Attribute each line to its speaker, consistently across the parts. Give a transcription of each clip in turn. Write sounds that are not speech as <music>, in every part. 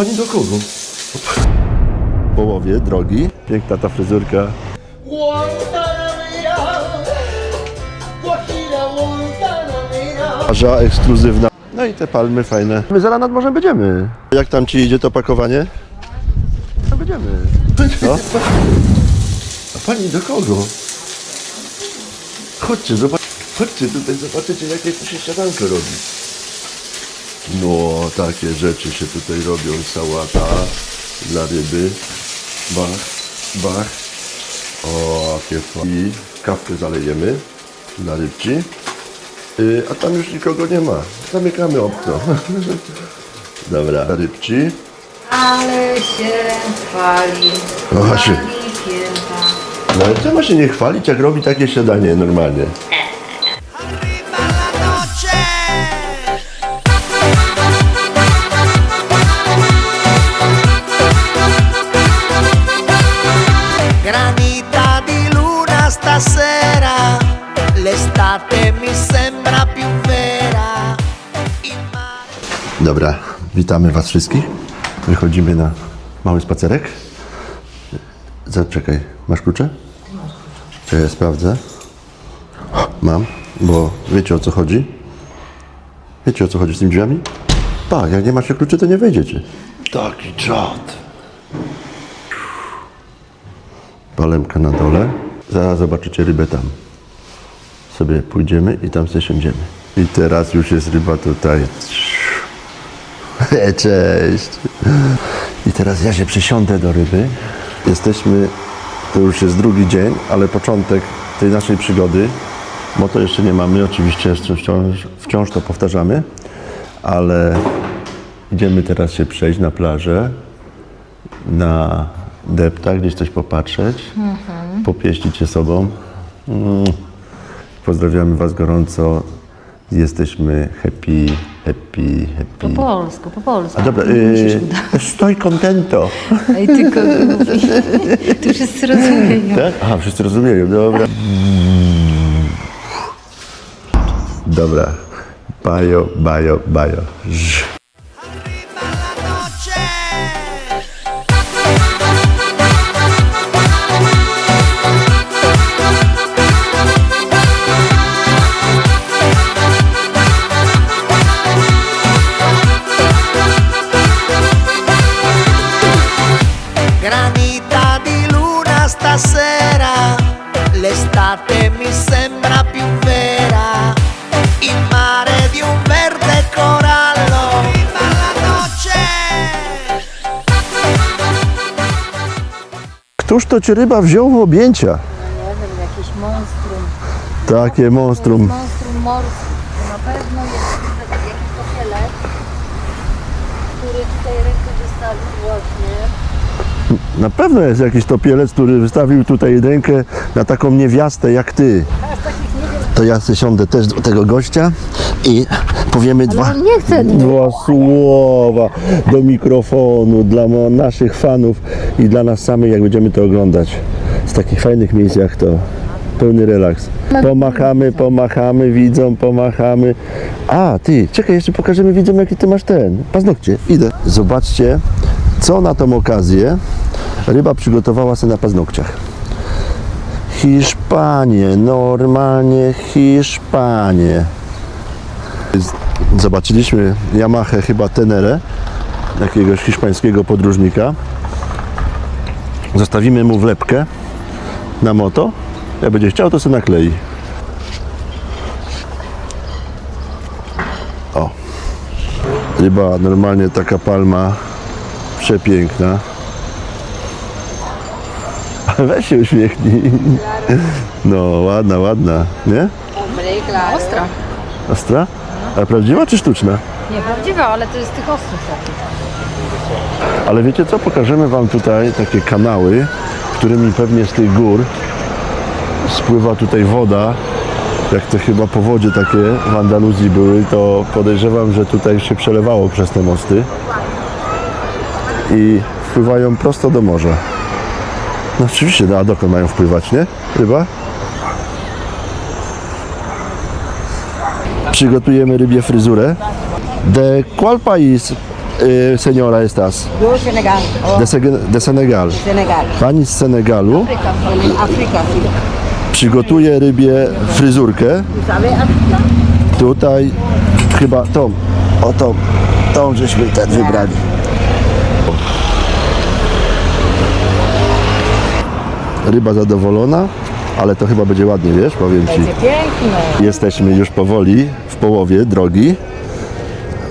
Speaker 1: Pani do kogo? W połowie drogi. Piękna ta fryzurka. Plaża ekskluzywna. No i te palmy fajne. My zaraz nad morzem będziemy. Jak tam ci idzie to pakowanie? No będziemy. No. A pani do kogo? Chodźcie, zobacz. Chodźcie tutaj, zobaczycie jakie tu się śniadanko robi. No, takie rzeczy się tutaj robią. Sałata dla ryby. Bach, bach. O, jakie I kawkę zalejemy dla rybci. Y, a tam już nikogo nie ma. Zamykamy okno. <laughs> Dobra, rybci.
Speaker 2: Ale się chwali.
Speaker 1: O, Asiu.
Speaker 2: Chwali święta.
Speaker 1: No ale czemu się nie chwalić, jak robi takie śniadanie normalnie? Dobra, witamy Was wszystkich. Wychodzimy na mały spacerek. Zaczekaj, masz klucze? Czy ja sprawdzę? Mam, bo wiecie o co chodzi? Wiecie o co chodzi z tymi drzwiami? Tak, jak nie macie kluczy, to nie wejdziecie. Taki czad. Palemka na dole. Zaraz zobaczycie rybę tam. Sobie pójdziemy i tam zasiądziemy. I teraz już jest ryba tutaj. <laughs> Cześć. I teraz ja się przysiądę do ryby. Jesteśmy, to już jest drugi dzień, ale początek tej naszej przygody, bo to jeszcze nie mamy, oczywiście jeszcze wciąż, wciąż to powtarzamy, ale idziemy teraz się przejść na plażę, na deptach, gdzieś coś popatrzeć, popieścić się sobą. Mm. Pozdrawiamy Was gorąco. Jesteśmy happy, happy,
Speaker 2: Po
Speaker 1: happy.
Speaker 2: polsku, po polsku.
Speaker 1: A dobra,
Speaker 2: udawać.
Speaker 1: stoj contento. <laughs>
Speaker 2: Ej, tylko mówi. Tu jest zrozumienie.
Speaker 1: Tak? Aha, wszyscy rozumieją, dobra. Dobra. Bajo, bajo, bajo. Ż. to ci ryba wziął w objęcia?
Speaker 2: Nie wiem, jakieś monstrum.
Speaker 1: Takie monstrum.
Speaker 2: Monstrum morskie. Na pewno jest tutaj jakiś pochielet, który tutaj rękę wystawił właśnie.
Speaker 1: Na pewno jest jakiś topielec, który wystawił tutaj rękę na taką niewiastę jak ty. To ja sobie siądę też do tego gościa i powiemy dwa,
Speaker 2: nie chce.
Speaker 1: dwa słowa do mikrofonu dla naszych fanów i dla nas samych, jak będziemy to oglądać. Z takich fajnych miejsc jak to. Pełny relaks. Pomachamy, pomachamy, widzą, pomachamy. A, ty, czekaj, jeszcze pokażemy widzom, jaki ty masz ten. Paznokcie. Idę. Zobaczcie, co na tą okazję ryba przygotowała sobie na paznokciach. Hiszpanie, normalnie Hiszpanie. Zobaczyliśmy Yamaha chyba Tenere, jakiegoś hiszpańskiego podróżnika. Zostawimy mu wlepkę na moto. Jak będzie chciał, to sobie naklei. O. Ryba normalnie taka palma przepiękna. <laughs> Weź się uśmiechnij. No, ładna, ładna, nie?
Speaker 2: Ostra.
Speaker 1: Ostra? Prawdziwa czy sztuczna?
Speaker 2: Nie, prawdziwa, ale to jest tych ostrych takich.
Speaker 1: Ale wiecie co? Pokażemy Wam tutaj takie kanały, którymi pewnie z tych gór spływa tutaj woda. Jak to chyba powodzie takie w Andaluzji były, to podejrzewam, że tutaj się przelewało przez te mosty i wpływają prosto do morza. No oczywiście, no a dokąd mają wpływać, nie? Ryba? Przygotujemy rybie fryzurę. De qual país y, señora estas?
Speaker 3: Yo Senegal.
Speaker 1: De, de Senegal.
Speaker 3: Senegal.
Speaker 1: Pani z Senegalu
Speaker 3: sí.
Speaker 1: przygotuje rybie fryzurkę. Tutaj chyba tą, o tą, tą żeśmy ten wybrali. Ryba zadowolona, ale to chyba będzie ładnie, wiesz, powiem Ci.
Speaker 3: Piękne.
Speaker 1: Jesteśmy już powoli połowie drogi.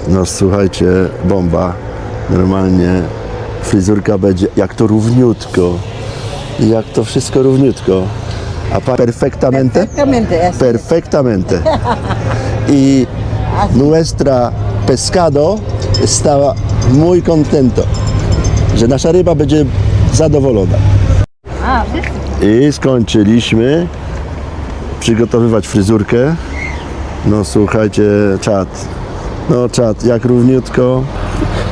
Speaker 1: No słuchajcie, bomba. Normalnie fryzurka będzie, jak to równiutko. Jak to wszystko równiutko. A pa perfectamente?
Speaker 3: Exactamente. así.
Speaker 1: Perfectamente. Y nuestra pescado estaba muy contento, że nasza ryba będzie zadowolona. I skończyliśmy przygotowywać fryzurkę. No słuchajcie, czat. No czat, jak równiutko.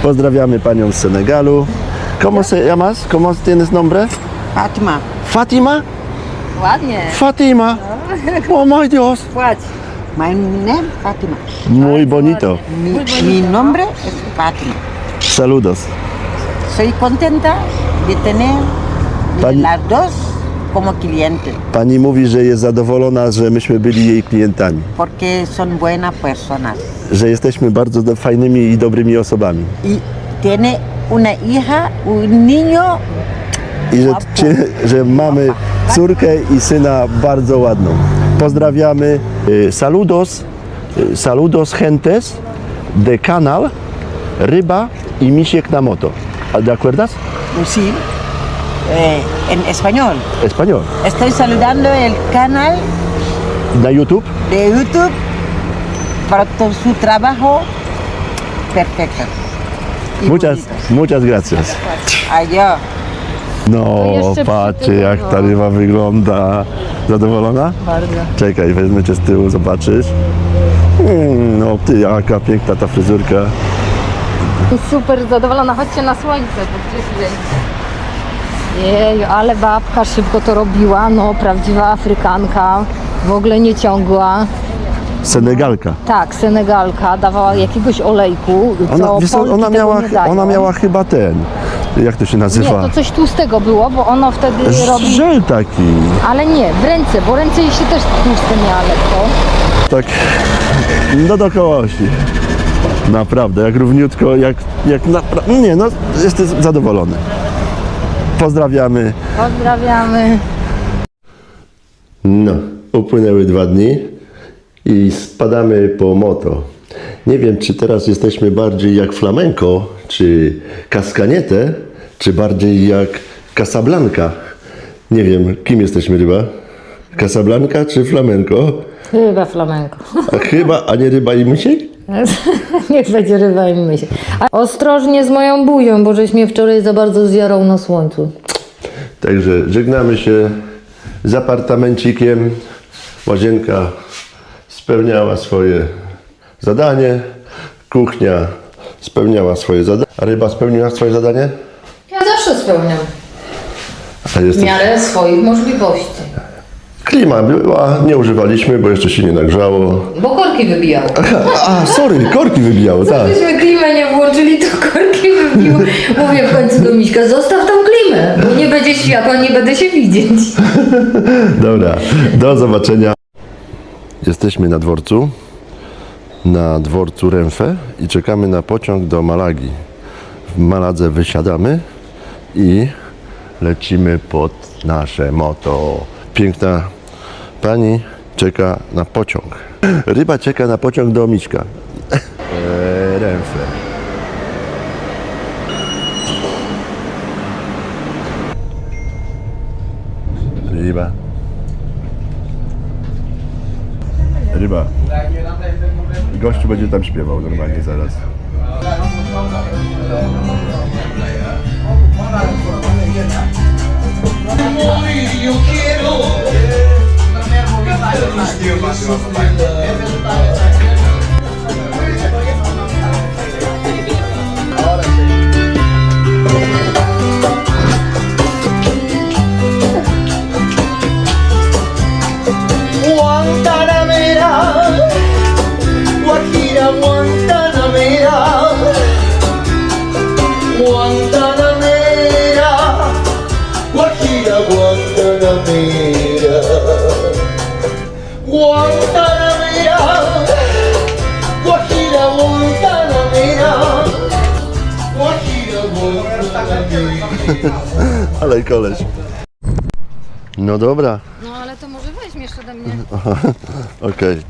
Speaker 1: Pozdrawiamy panią z Senegalu. ¿Cómo se llamas? ¿Cómo tienes nombre?
Speaker 3: Fátima.
Speaker 1: Fatima?
Speaker 2: Ładnie.
Speaker 1: Fatima. Oh my Dios.
Speaker 3: Płać. My name Fátima.
Speaker 1: Muy bonito.
Speaker 3: Mi, mi nombre es Fátima.
Speaker 1: Saludos.
Speaker 3: Soy contenta de tener
Speaker 1: Pani-
Speaker 3: las dos como clientes
Speaker 1: Pani mówi, że jest zadowolona, że myśmy byli jej klientami.
Speaker 3: porque son buenas personas.
Speaker 1: Że jesteśmy bardzo do, fajnymi i dobrymi osobami.
Speaker 3: Y tiene una hija, un niño
Speaker 1: I że, czy, że mamy córkę i syna bardzo ładną. Pozdrawiamy. Y, Saludos, y, saludos gentes de canal Ryba i Misiek na moto. ¿De acuerdas?
Speaker 3: sí, eh, en español.
Speaker 1: Español.
Speaker 3: Estoy saludando el canal
Speaker 1: Na YouTube?
Speaker 3: de YouTube para todo su trabajo perfecto. Y
Speaker 1: Muchas,
Speaker 3: bonito.
Speaker 1: muchas gracias.
Speaker 3: Adiós.
Speaker 1: No,
Speaker 2: jeszcze przy
Speaker 1: patrzcie
Speaker 2: tym,
Speaker 1: jak ta
Speaker 2: no.
Speaker 1: ryba wygląda. Zadowolona?
Speaker 2: Bardzo.
Speaker 1: Czekaj, wezmę cię z tyłu, zobaczysz. Mm, no ty, jaka piękna ta fryzurka.
Speaker 2: Super zadowolona. Chodźcie na słońce, bo gdzieś Jeju, ale babka szybko to robiła. No, prawdziwa Afrykanka. W ogóle nie ciągła.
Speaker 1: Senegalka.
Speaker 2: Tak, Senegalka dawała jakiegoś olejku, co
Speaker 1: Ona, wiesz, co,
Speaker 2: Polki
Speaker 1: ona,
Speaker 2: tego
Speaker 1: miała,
Speaker 2: nie dają.
Speaker 1: ona miała chyba ten, jak to się
Speaker 2: Nie,
Speaker 1: nazywa?
Speaker 2: to coś tłustego było, bo ono wtedy robi...
Speaker 1: Żel taki.
Speaker 2: Ale nie, w ręce, bo ręce jej się też tłuste miała lekko.
Speaker 1: Tak, no dookoła osi. Naprawdę, jak równiutko, jak, jak napra- Nie, no, jestem zadowolony. Pozdrawiamy.
Speaker 2: Pozdrawiamy.
Speaker 1: No, upłynęły dwa dni i spadamy po moto. Nie wiem, czy teraz jesteśmy bardziej jak flamenco, czy Cascaniete, czy bardziej jak Casablanca. Nie wiem, kim jesteśmy ryba? Casablanca czy flamenco?
Speaker 2: Chyba flamenko.
Speaker 1: A chyba, a nie ryba i misiek? <laughs>
Speaker 2: Niech będzie ryba i myśl. A ostrożnie z moją buzią, bo żeś mnie wczoraj za bardzo zjarał na słońcu.
Speaker 1: Także żegnamy się z apartamencikiem. Łazienka spełniała swoje zadanie. Kuchnia spełniała swoje zadanie. A ryba spełniła swoje zadanie?
Speaker 2: Ja zawsze spełniam.
Speaker 1: A
Speaker 2: W miarę swoich możliwości.
Speaker 1: Klima była, nie używaliśmy, bo jeszcze się nie nagrzało.
Speaker 2: Bo korki wybijały.
Speaker 1: A, sorry, korki wybijało, tak.
Speaker 2: Gdybyśmy klimę nie włączyli, to korki wybiły. Mówię w końcu do Miśka, zostaw tą klimę, bo nie będzie światła, nie będę się widzieć. <laughs>
Speaker 1: Dobra, do zobaczenia. Jesteśmy na dworcu, na dworcu Renfe i czekamy na pociąg do Malagi. W Maladze wysiadamy i lecimy pod nasze moto. Piękna pani czeka na pociąg. Ryba czeka na pociąg do Miśka. Eee, Renfe. Ryba. Ryba. Gościu będzie tam śpiewał normalnie zaraz.
Speaker 4: Yo
Speaker 1: I don't. <laughs> Ale koleś. No dobra,
Speaker 2: No ale to może weźmiesz ode mnie. <laughs>
Speaker 1: okej.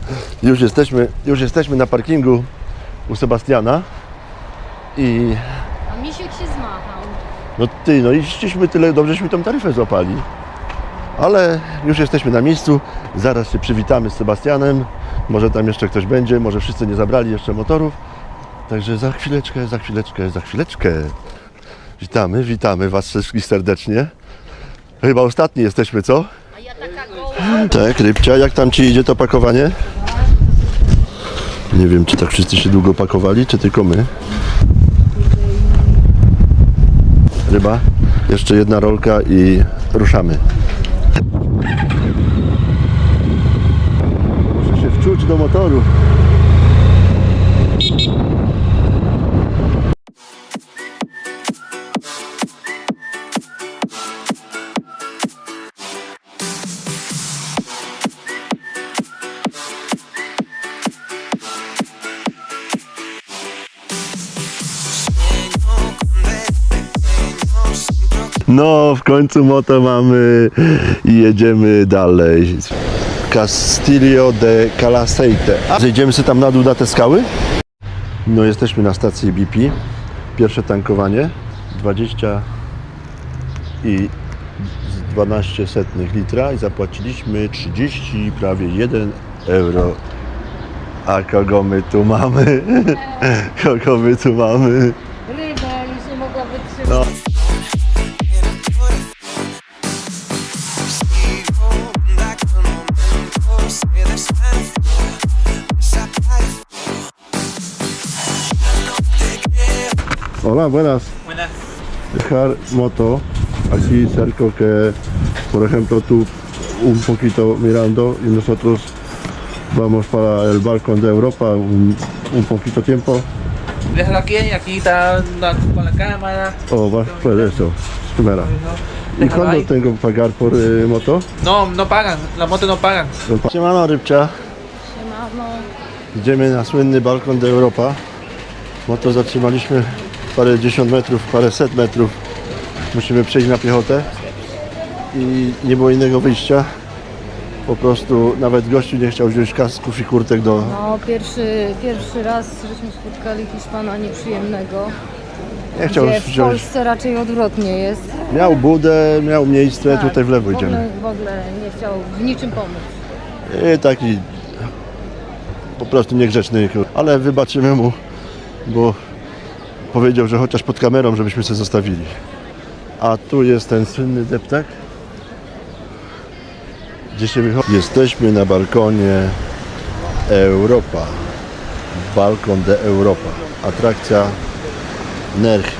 Speaker 1: Już jesteśmy, już jesteśmy na parkingu u Sebastiana i
Speaker 2: A misiek się zmachał.
Speaker 1: no ty, no i tyle, dobrześmy tą taryfę złapali. Ale już jesteśmy na miejscu, zaraz się przywitamy z Sebastianem, może tam jeszcze ktoś będzie, może wszyscy nie zabrali jeszcze motorów. Także za chwileczkę, za chwileczkę, za chwileczkę. Witamy, witamy Was wszystkich serdecznie. Chyba ostatni jesteśmy, co? Tak, Rybcia, jak tam Ci idzie to pakowanie? Nie wiem, czy tak wszyscy się długo pakowali, czy tylko my. Ryba, jeszcze jedna rolka i ruszamy. Muszę się wczuć do motoru. No, w końcu moto mamy i jedziemy dalej. Castillo de Calaseite. A zejdziemy sobie tam na dół na te skały? No, jesteśmy na stacji BP. Pierwsze tankowanie. 20 i 12 setnych litra i zapłaciliśmy 30, prawie 1 euro. A kogo my tu mamy? <laughs> Kogo my tu mamy? Buenas.
Speaker 5: Buenas.
Speaker 1: Dejar moto aquí cerca que, por ejemplo, tú un poquito mirando y nosotros vamos para el balcón de Europa un, un poquito tiempo
Speaker 5: Déjalo aquí y aquí está la- con la cámara.
Speaker 1: o vas por eso. Primera. ¿Y cuándo tengo que pagar por eh, moto?
Speaker 5: No, no pagan, las motos no pagan.
Speaker 1: Siemano Rybcia.
Speaker 2: Siemano.
Speaker 1: Idziemy na słynny balkon do Europa. Moto zatrzymaliśmy parę dziesiąt metrów, parę set metrów. Musimy przejść na piechotę. I nie było innego wyjścia. Po prostu nawet gościu nie chciał wziąć kasków i kurtek do...
Speaker 2: No pierwszy, pierwszy raz żeśmy spotkali Hiszpana nieprzyjemnego.
Speaker 1: Nie chciał
Speaker 2: Gdzie w
Speaker 1: wziąć.
Speaker 2: Polsce raczej odwrotnie jest.
Speaker 1: Miał budę, miał miejsce,
Speaker 2: Tak,
Speaker 1: tutaj w lewo
Speaker 2: w ogóle,
Speaker 1: idziemy.
Speaker 2: w ogóle nie chciał w niczym pomóc.
Speaker 1: I taki po prostu niegrzeczny, ale wybaczymy mu, bo powiedział, że chociaż pod kamerą, żebyśmy się zostawili. A tu jest ten słynny deptak. Gdzie się wychodzi? Jesteśmy na balkonie Europa. Balkon de Europa. Atrakcja Nerch.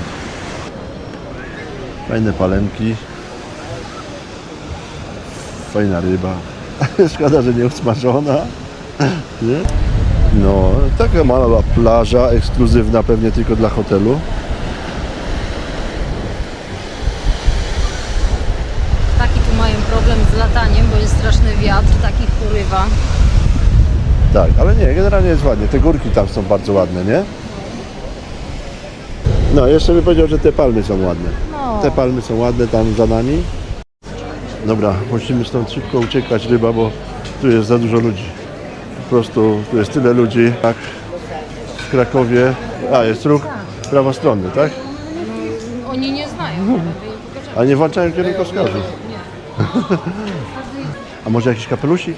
Speaker 1: Fajne palemki. Fajna ryba. <laughs> Szkoda, że nie usmażona. Nie? No, taka mała plaża, ekskluzywna pewnie tylko dla hotelu.
Speaker 2: Taki tu mają problem z lataniem, bo jest straszny wiatr, takich porywa.
Speaker 1: Tak, ale nie, generalnie jest ładnie. Te górki tam są bardzo ładne, nie? No, jeszcze bym powiedział, że te palmy są ładne.
Speaker 2: No.
Speaker 1: Te palmy są ładne tam za nami. Dobra, musimy stąd szybko uciekać, ryba, bo tu jest za dużo ludzi. Po prostu tu jest tyle ludzi, jak w Krakowie. A, jest ruch prawostronny, tak?
Speaker 2: Oni nie znają. im pokażemy.
Speaker 1: A nie włączają kierunkowskazów.
Speaker 2: Nie. <laughs>
Speaker 1: A może jakiś kapelusik?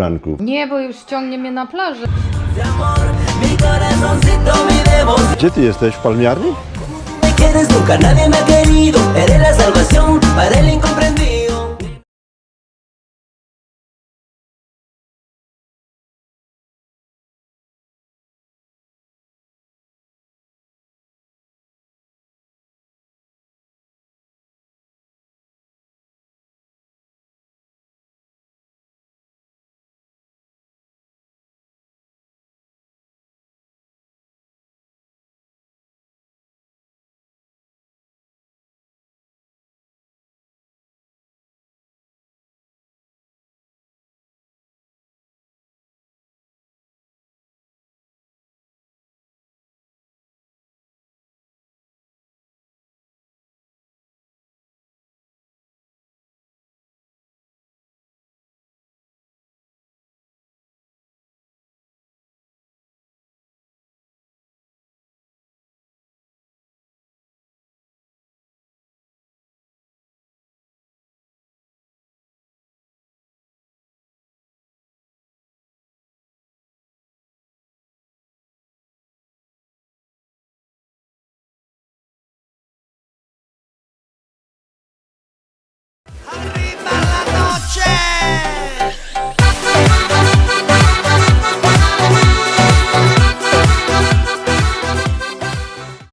Speaker 1: Poranku.
Speaker 2: Nie, bo już ciągnie mnie na plażę.
Speaker 1: Gdzie ty jesteś? W palmiarni?
Speaker 4: Me quieres, nunca nadie me ha querido. Eres la salvación para el incomprendido.